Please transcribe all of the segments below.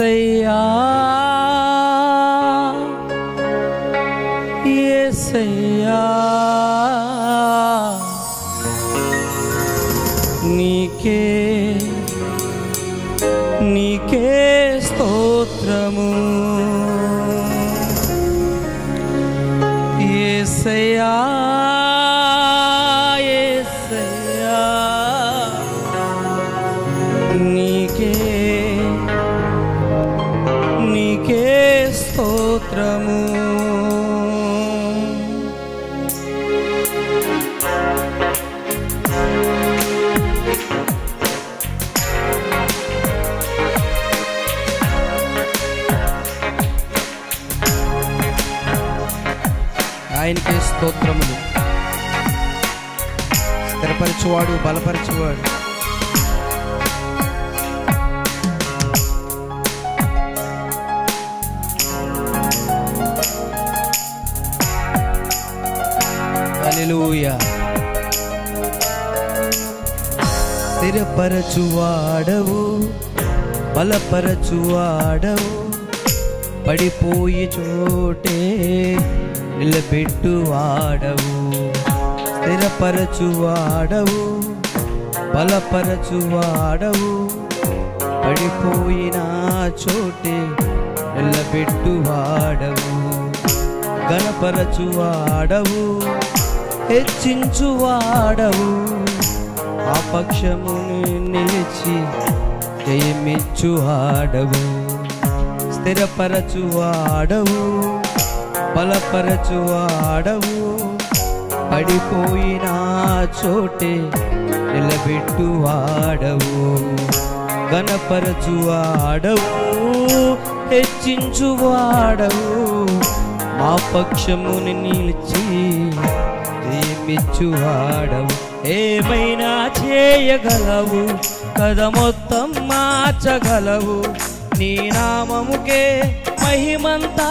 ఏసయ్యా ఏసయ్యా నీకే నీకే స్తోత్రము ఏసయ్యా స్తోత్రములు. స్థిరపరచువాడు బలపరచువాడు. స్థిరపరచువాడవు బలపరచువాడవు పడిపోయి చోటే నిలబెట్టువాడవు స్థిరపరచువాడవు బలపరచువాడవు. పడిపోయిన చోటే నిలబెట్టువాడవు గణపరచువాడవు హెచ్చించువాడవు. ఆ పక్షమును నిలిచి జయమిచ్చువాడవు స్థిరపరచువాడవు. బలపరచువాడవు పడిపోయిన చోటే నిలబెట్టువాడవు. గణపరచువాడవు హెచ్చించువాడవు. మా పక్షముని నిలిచి ప్రేమించువాడవు ఏమైనా చేయగలవు? కథ మొత్తం మార్చగలవు. నీ నామముకే మహిమంతా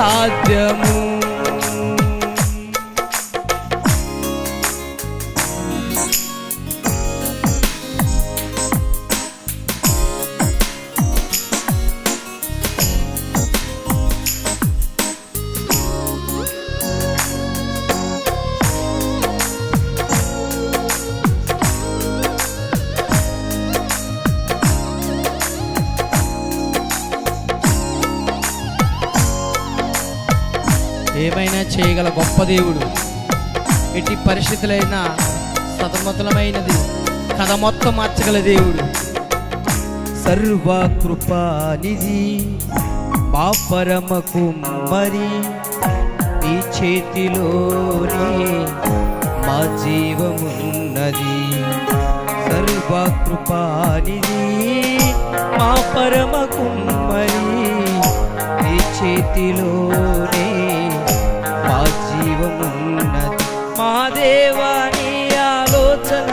సాధ్యము. ఏమైనా చేయగల గొప్ప దేవుడు. ఎట్టి పరిస్థితులైనా సతమతలమైనది కథ మొత్తం మార్చగల దేవుడు. సర్వ కృపానిధి మా పరమకు కుమ్మరి నీ చేతిలోనే మా జీవమున్నది. సర్వ కృపానిధి మా పరమకు కుమ్మరి నీ చేతిలోనే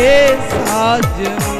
ਕੇ ਸਾਜਨ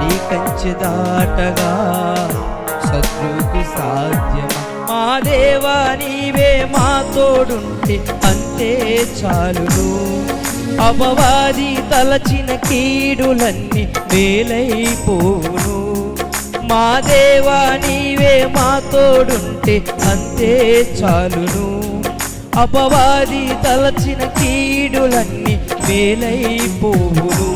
నీ కంచె దాటగా శత్రువుకు సాధ్యమా? మా దేవా నీవే మా తోడుంటే అంతే చాలును. అపవాది తలచిన కీడులన్నీ మేలైపోను మా దేవా నీవే మా తోడుంటే అంతే చాలును. అపవాది తలచిన కీడులన్నీ మేలైపోవును.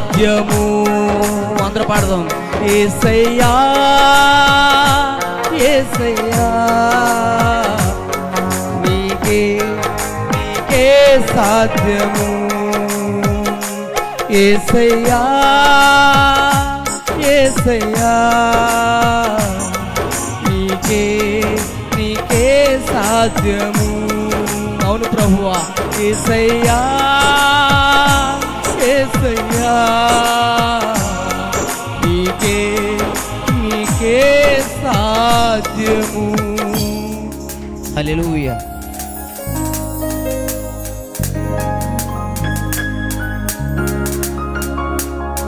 సాధ్యము అందరూ పాడదాం ఏసయ్యా ఏసయ్యా నీకే నీకే సాధ్యము. ఏసయ్యా ఏసయ్యా నీకే నీకే సాధ్యము. అవును ప్రభువా ఏసయ్యా ఏసయ్యా. నీకే నీకే సాధ్యము. హల్లెలూయా.